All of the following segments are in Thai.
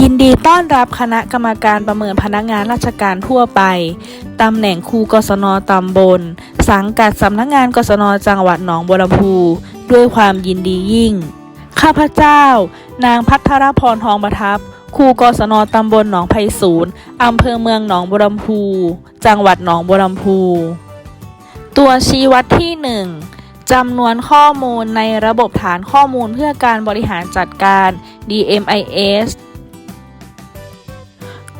ยินดีต้อนรับคณะกรรมการประเมินพนักงานราชการทั่วไป ตำแหน่งครูกศนตำบล สังกัดสำนักงานกศนจังหวัดหนองบัวลำพู ด้วยความยินดียิ่ง ข้าพเจ้า นางพัทรพรทองประทับ ครูกศนตำบลหนองไผ่ศูนย์อำเภอเมืองหนองบัวลำพู จังหวัดหนองบัวลำพู ตัวชี้วัดที่หนึ่งจำนวนข้อมูลในระบบฐานข้อมูลเพื่อการบริหารจัดการ DMIS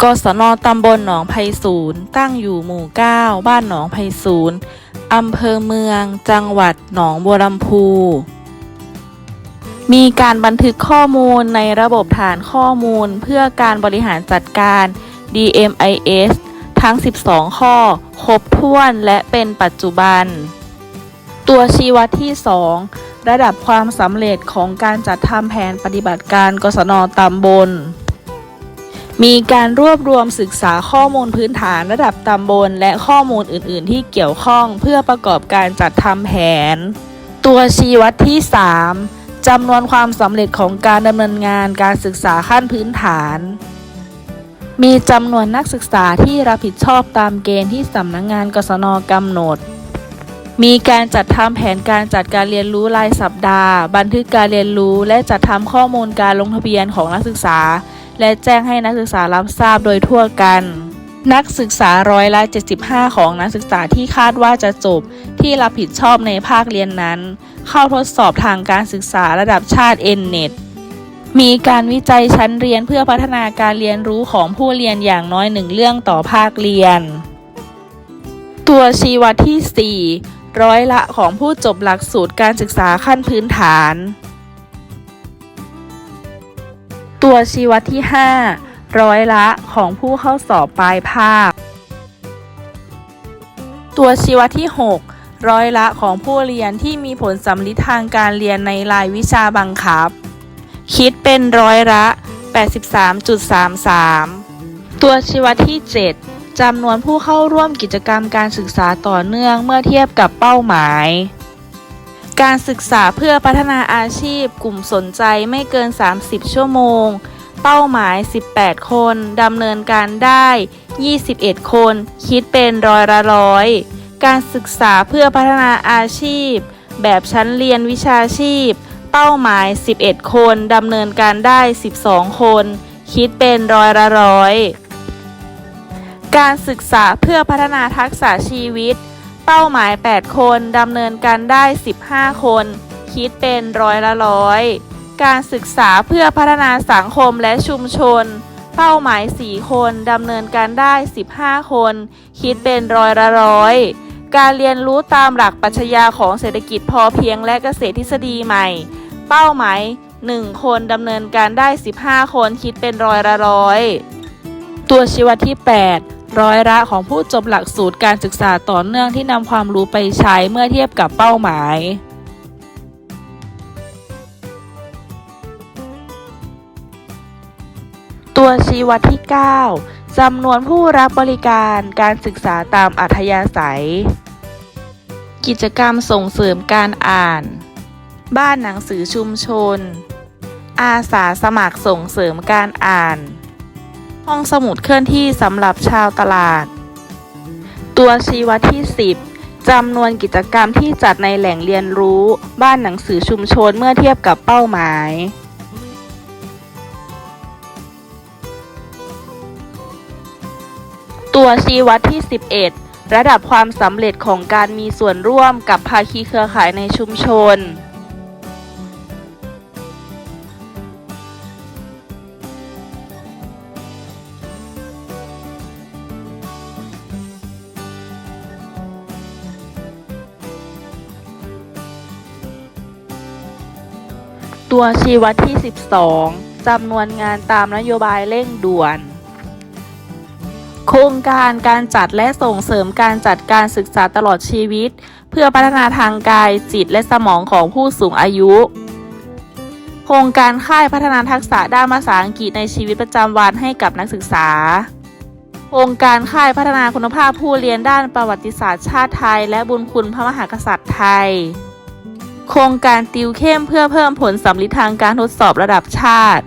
กศนตำบลหนองไผ่ศูนย์ตั้งอยู่หมู่ 9 บ้านหนองไผ่ศูนย์อำเภอเมือง จังหวัดหนองบัวลำพู มีการบันทึกข้อมูลในระบบฐานข้อมูลเพื่อการบริหารจัดการ DMIS ทั้ง 12 ข้อ ครบถ้วนและเป็นปัจจุบัน ตัวชี้วัดที่ 2 ระดับความสำเร็จของการจัดทำแผนปฏิบัติการกศนตำบล มีการรวบรวมศึกษาข้อมูลพื้นฐานระดับตำบล และข้อมูลอื่น ๆ ที่เกี่ยวข้องเพื่อประกอบการจัดทำแผน ตัวชี้วัดที่ 3จำนวนความสำเร็จของการดำเนินงานการศึกษาขั้นพื้นฐาน มีจำนวนนักศึกษาที่รับผิดชอบตามเกณฑ์ที่สำนักงานกศนกำหนดมีการจัดทำแผนการจัดการเรียนรู้รายสัปดาห์ บันทึกการเรียนรู้ และจัดทำข้อมูลการลงทะเบียนของนักศึกษา และแจ้งให้นักศึกษารับทราบโดยทั่วกัน นักศึกษาร้อยละ 75 ของนักศึกษาที่คาดว่าจะจบ ที่รับผิดชอบในภาคเรียนนั้น เข้าทดสอบทางการศึกษาระดับชาติ N-NET มีการวิจัยชั้นเรียนเพื่อพัฒนาการเรียนรู้ของผู้เรียนอย่างน้อยหนึ่งเรื่องต่อภาคเรียน ตัวชี้วัดที่ 4 ร้อยละของผู้จบหลักสูตรการศึกษาขั้นพื้นฐาน ตัวชี้วัดที่ 5 ร้อยละของผู้เข้าสอบปลายภาค ตัวชี้วัดที่ 6 ร้อยละของผู้เรียนที่มีผลสำลิดทางการเรียนในรายวิชาบังคับ คิดเป็นร้อยละ 83.33 ตัวชี้วัดที่ 7จำนวนผู้เข้าร่วมกิจกรรมการศึกษาต่อเนื่องเมื่อเทียบกับเป้าหมาย การศึกษาเพื่อพัฒนาอาชีพ กลุ่มสนใจไม่เกิน 30 ชั่วโมง เป้าหมาย 18 คนดำเนินการได้ 21 คน คิดเป็นร้อยละร้อย การศึกษาเพื่อพัฒนาอาชีพ แบบชั้นเรียนวิชาชีพ เป้าหมาย 11 คนดำเนินการได้ 12 คน คิดเป็นร้อยละร้อย การศึกษาเพื่อพัฒนาทักษะชีวิต เป้าหมาย 8 คนดำเนินการได้ 15 คน คิดเป็นร้อยละร้อย การศึกษาเพื่อพัฒนาสังคมและชุมชน เป้าหมาย 4 คนดำเนินการได้ 15 คน คิดเป็นร้อยละร้อยการเรียนรู้ตามหลักปรัชญาของเศรษฐกิจพอเพียงและเกษตรทฤษฎีใหม่ เป้าหมาย 1 คนดำเนินการได้ 15 คนคิดเป็นร้อยละร้อย ตัวชี้วัดที่ 8 ร้อยละของผู้จบหลักสูตรการศึกษาต่อเนื่องที่นำความรู้ไปใช้เมื่อเทียบกับเป้าหมาย ตัวชี้วัดที่ 9จำนวนผู้รับบริการการศึกษาตามอัธยาศัย กิจกรรมส่งเสริมการอ่าน บ้านหนังสือชุมชน อาสาสมัครส่งเสริมการอ่าน ห้องสมุดเคลื่อนที่สำหรับชาวตลาด ตัวชี้วัดที่ 10จำนวนกิจกรรมที่จัดในแหล่งเรียนรู้ บ้านหนังสือชุมชนเมื่อเทียบกับเป้าหมายตัวชี้วัดที่ 11 ระดับความสำเร็จของการมีส่วนร่วมกับภาคีเครือข่ายในชุมชน ตัวชี้วัดที่ 12 จำนวนงานตามนโยบายเร่งด่วน โครงการการจัดและส่งเสริมการจัดการศึกษาตลอดชีวิต เพื่อพัฒนาทางกายจิตและสมองของผู้สูงอายุ โครงการค่ายพัฒนาทักษะด้านภาษาอังกฤษในชีวิตประจำวันให้กับนักศึกษา โครงการค่ายพัฒนาคุณภาพผู้เรียนด้านประวัติศาสตร์ชาติไทย และบุญคุณพระมหากษัตริย์ไทย โครงการติวเข้มเพื่อเพิ่มผลสำลิดทางการทดสอบระดับชาติ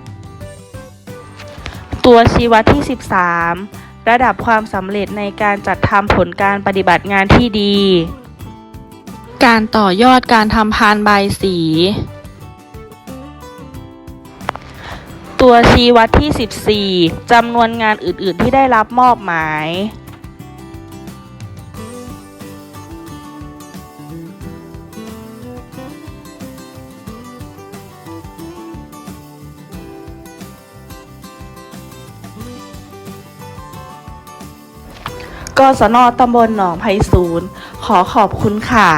ตัวชี้วัดที่ 13 ระดับความสำเร็จในการจัดทำผลการปฏิบัติงานที่ดี การต่อยอดการทำพานใบาสี ตัวชี้วัดที่ 14จำนวนงานอื่น ๆ ที่ได้รับมอบหมาย กศนตำบลหนองไผ่ศูนย์ขอขอบคุณค่ะ